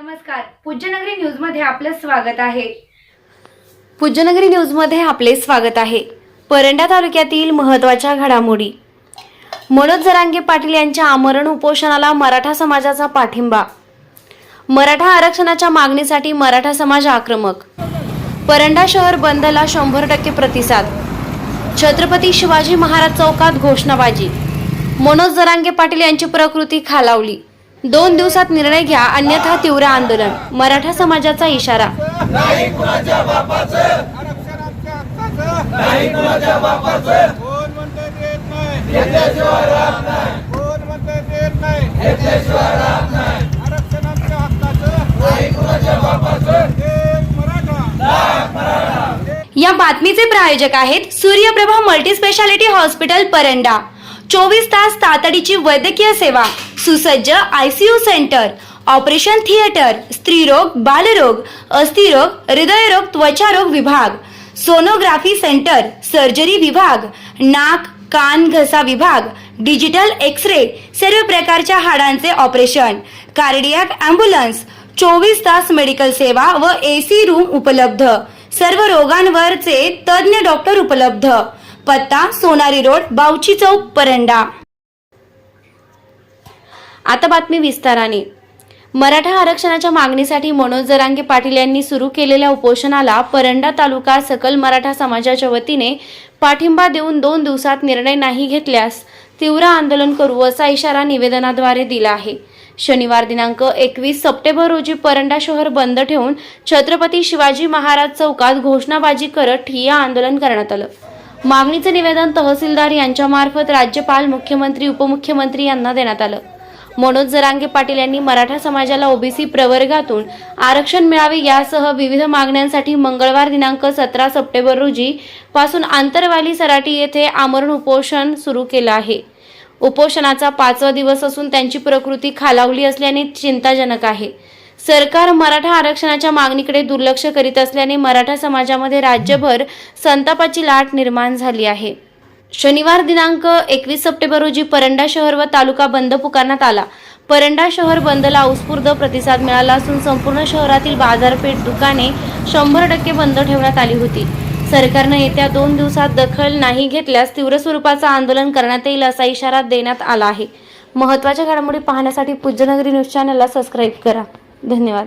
नमस्कार. पूज्यनगरी न्यूजमध्ये आपलं स्वागत आहे. पूज्यनगरी न्यूजमध्ये आपले स्वागत आहे. परंडा तालुक्यातील महत्त्वाच्या घडामोडी. मनोज जरांगे पाटील यांच्या आमरण उपोषणाला मराठा समाजाचा पाठिंबा. मराठा आरक्षणाच्या मागणीसाठी मराठा समाज आक्रमक. परंडा शहर बंदला शंभर टक्के प्रतिसाद. छत्रपती शिवाजी महाराज चौकात घोषणाबाजी. मनोज जरांगे पाटील यांची प्रकृती खालावली. दोन दिवसात निर्णय घ्या अन्यथा तीव्र आंदोलन. मराठा समाजाचा इशारा. आरक्षणाच्या हक्काचं नाही कुणाच्या बापाचं. कोण म्हणते देत नाही. घेतल्याशिवाय राहत नाही. कोण म्हणते देत नाही. घेतल्याशिवाय राहत नाही. आरक्षणाच्या हक्काचं. नाही कुणाच्या बापाचं. एक मराठा. या बातमीचे प्रायोजक आहेत Suryaprabha multi speciality hospital Paranda. चोवीस तास तातडीची वैद्यकीय सेवा. सुसज्ज आयसीयू सेंटर ऑपरेशन थिएटर स्त्रीरोग बालरोग अस्थिरोग हृदयरोग त्वचारोग विभाग सोनोग्राफी सेंटर सर्जरी विभाग नाक कान घसा विभाग डिजिटल एक्स रे सर्व प्रकारच्या हाडांचे ऑपरेशन कार्डियाक ॲम्ब्युलन्स चोवीस तास मेडिकल सेवा व एसी रूम उपलब्ध सर्व रोगांवरचे तज्ज्ञ डॉक्टर उपलब्ध पत्ता सोनारी रोड बावची चौक परंडा. आता बातमी विस्ताराने. मराठा आरक्षणाच्या मागणीसाठी मनोज जरांगे पाटील यांनी सुरू केलेल्या उपोषणाला परंडा तालुका सकल मराठा समाजाच्या वतीने पाठिंबा देऊन दोन दिवसात निर्णय नाही घेतल्यास तीव्र आंदोलन करू असा इशारा निवेदनाद्वारे दिला आहे. शनिवार दिनांक एकवीस सप्टेंबर रोजी परंडा शहर बंद ठेवून छत्रपती शिवाजी महाराज चौकात घोषणाबाजी करत ठिय्या आंदोलन करण्यात आलं. मागणीचं निवेदन तहसीलदार यांच्यामार्फत राज्यपाल मुख्यमंत्री उपमुख्यमंत्री यांना देण्यात आलं. मनोज जरांगे पाटील यांनी मराठा समाजाला ओबीसी प्रवर्गातून आरक्षण मिळावे यासह विविध मागण्यांसाठी मंगळवार दिनांक सतरा सप्टेंबर रोजी पासून आंतरवाली सराटी येथे आमरण उपोषण सुरू केलं आहे. उपोषणाचा पाचवा दिवस असून त्यांची प्रकृती खालावली असल्याने चिंताजनक आहे. सरकार मराठा आरक्षणाच्या मागणीकडे दुर्लक्ष करीत असल्याने मराठा समाजामध्ये राज्यभर संतापाची लाट निर्माण झाली आहे. शनिवार दिनांक एकवीस सप्टेंबर रोजी परंडा शहर व तालुका बंद पुकारण्यात आला. परंडा शहर बंदला उत्स्फूर्त प्रतिसाद मिळाला असून संपूर्ण शहरातील बाजारपेठ दुकाने शंभर टक्के बंद ठेवण्यात आली होती. सरकारनं येत्या दोन दिवसात दखल नाही घेतल्यास तीव्र स्वरूपाचं आंदोलन करण्यात येईल असा इशारा देण्यात आला आहे. महत्त्वाच्या घडामोडी पाहण्यासाठी पूज्यनगरी न्यूज चॅनलला सबस्क्राईब करा. धन्यवाद.